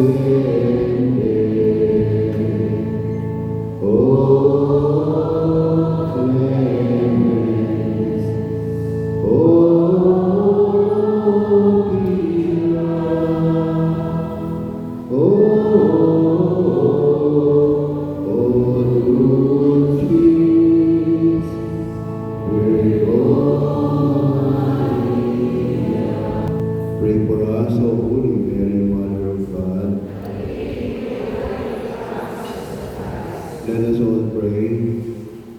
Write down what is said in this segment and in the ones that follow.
Deus.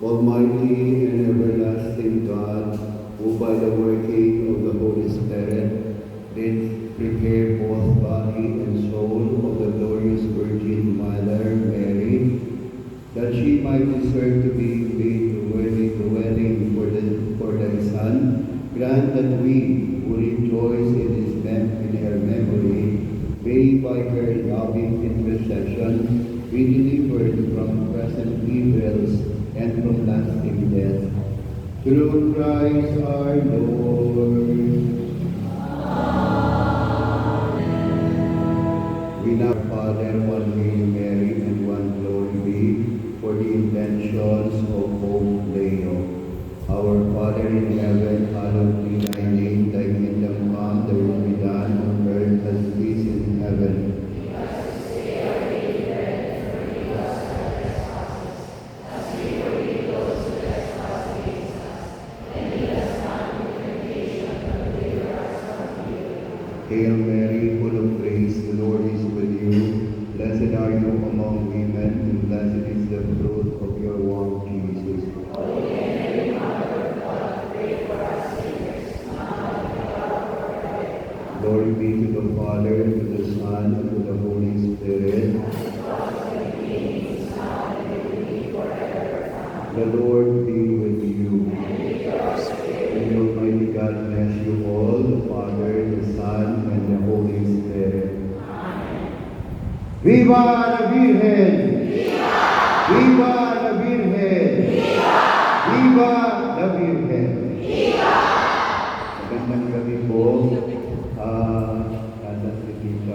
Almighty and everlasting God, who by the working of the Holy Spirit did prepare both body and soul of the glorious Virgin Mother Mary, that she might deserve to be made worthy the wedding for, the, for thy Son, grant that we who rejoice in his mem- in her memory may by her loving intercession be delivered from present evils and from lasting death. Through Christ our Lord. We now, Father, one Hail Mary and one Glory be for the intentions of Pope Leo. Hail Mary, full of grace, the Lord is with you. Blessed are you among women, and blessed is the fruit of your womb, Jesus. Glory be to the Father, to the Son, and to the Holy Spirit. The Lord Viva la Virgen. Viva la Virgen. Viva la Virgen. Viva. Magandang gabi po